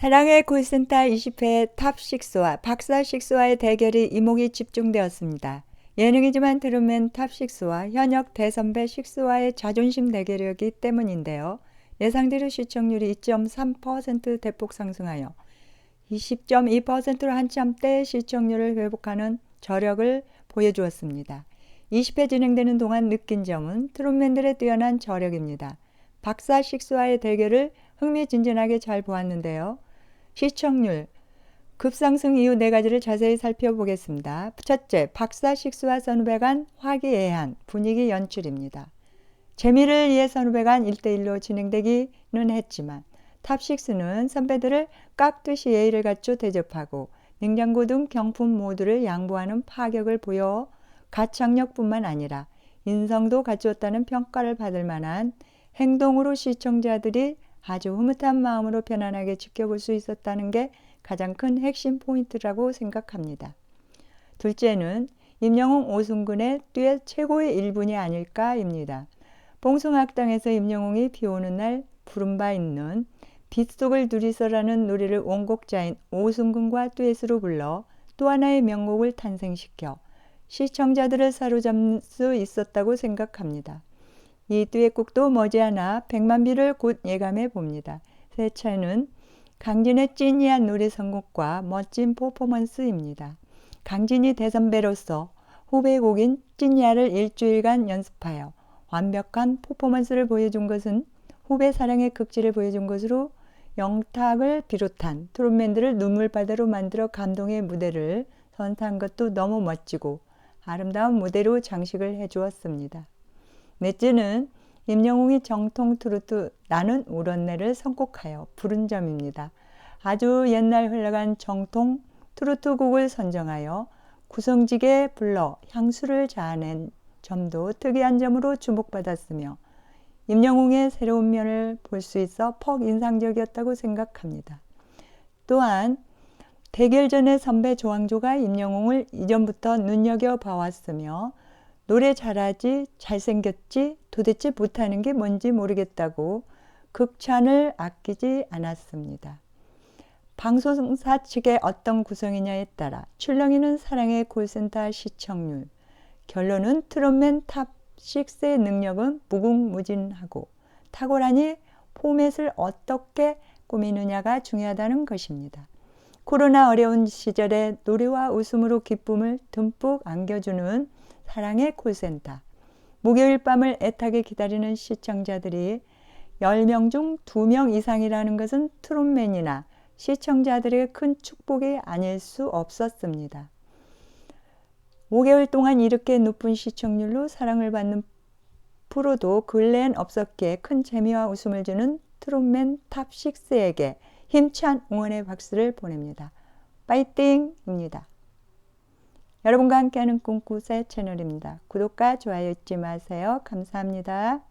사랑의 콜센터 20회 탑6와 박사6와의 대결이 이목이 집중되었습니다. 예능이지만 들으면 탑6와 현역 대선배 6와의 자존심 대결이었기 때문인데요. 예상대로 시청률이 2.3% 대폭 상승하여 20.2%로 한참 때 시청률을 회복하는 저력을 보여주었습니다. 20회 진행되는 동안 느낀 점은 트롯맨들의 뛰어난 저력입니다. 박사 6와의 대결을 흥미진진하게 잘 보았는데요. 시청률 급상승 이유 네 가지를 자세히 살펴보겠습니다. 첫째, 박사 식수와 선후배 간 화기애애한 분위기 연출입니다. 재미를 위해 선후배 간 1대1로 진행되기는 했지만 탑6는 선배들을 깍듯이 예의를 갖춰 대접하고 냉장고 등 경품 모두를 양보하는 파격을 보여 가창력뿐만 아니라 인성도 갖추었다는 평가를 받을 만한 행동으로 시청자들이 아주 흐뭇한 마음으로 편안하게 지켜볼 수 있었다는 게 가장 큰 핵심 포인트라고 생각합니다. 둘째는 임영웅 오승근의 듀엣 최고의 일분이 아닐까입니다. 봉숭학당에서 임영웅이 비 오는 날 부른 바 있는 빗속을 둘이서라는 노래를 원곡자인 오승근과 듀엣으로 불러 또 하나의 명곡을 탄생시켜 시청자들을 사로잡을 수 있었다고 생각합니다. 이 듀엣곡도 머지않아 100만 뷰를 곧 예감해 봅니다. 세 차는 강진의 찐이한 노래 선곡과 멋진 퍼포먼스입니다. 강진이 대선배로서 후배곡인 찐이야를 일주일간 연습하여 완벽한 퍼포먼스를 보여준 것은 후배 사랑의 극지를 보여준 것으로 영탁을 비롯한 트롯맨들을 눈물바다로 만들어 감동의 무대를 선사한 것도 너무 멋지고 아름다운 무대로 장식을 해주었습니다. 넷째는 임영웅이 정통 트로트 나는 울었네를 선곡하여 부른 점입니다. 아주 옛날 흘러간 정통 트로트 곡을 선정하여 구성지게 불러 향수를 자아낸 점도 특이한 점으로 주목받았으며 임영웅의 새로운 면을 볼 수 있어 퍽 인상적이었다고 생각합니다. 또한 대결 전에 선배 조항조가 임영웅을 이전부터 눈여겨봐왔으며 노래 잘하지, 잘생겼지, 도대체 못하는 게 뭔지 모르겠다고 극찬을 아끼지 않았습니다. 방송사 측의 어떤 구성이냐에 따라 출렁이는 사랑의 콜센터 시청률, 결론은 트롯맨 탑 6의 능력은 무궁무진하고 탁월하니 포맷을 어떻게 꾸미느냐가 중요하다는 것입니다. 코로나 어려운 시절에 노래와 웃음으로 기쁨을 듬뿍 안겨주는 사랑의 콜센터. 목요일 밤을 애타게 기다리는 시청자들이 10명 중 2명 이상이라는 것은 트롯맨이나 시청자들의 큰 축복이 아닐 수 없었습니다. 5개월 동안 이렇게 높은 시청률로 사랑을 받는 프로도 근래엔 없었기에 큰 재미와 웃음을 주는 트롯맨 탑6에게 힘찬 응원의 박수를 보냅니다. 파이팅입니다. 여러분과 함께하는 꿈꾸세 채널입니다. 구독과 좋아요 잊지 마세요. 감사합니다.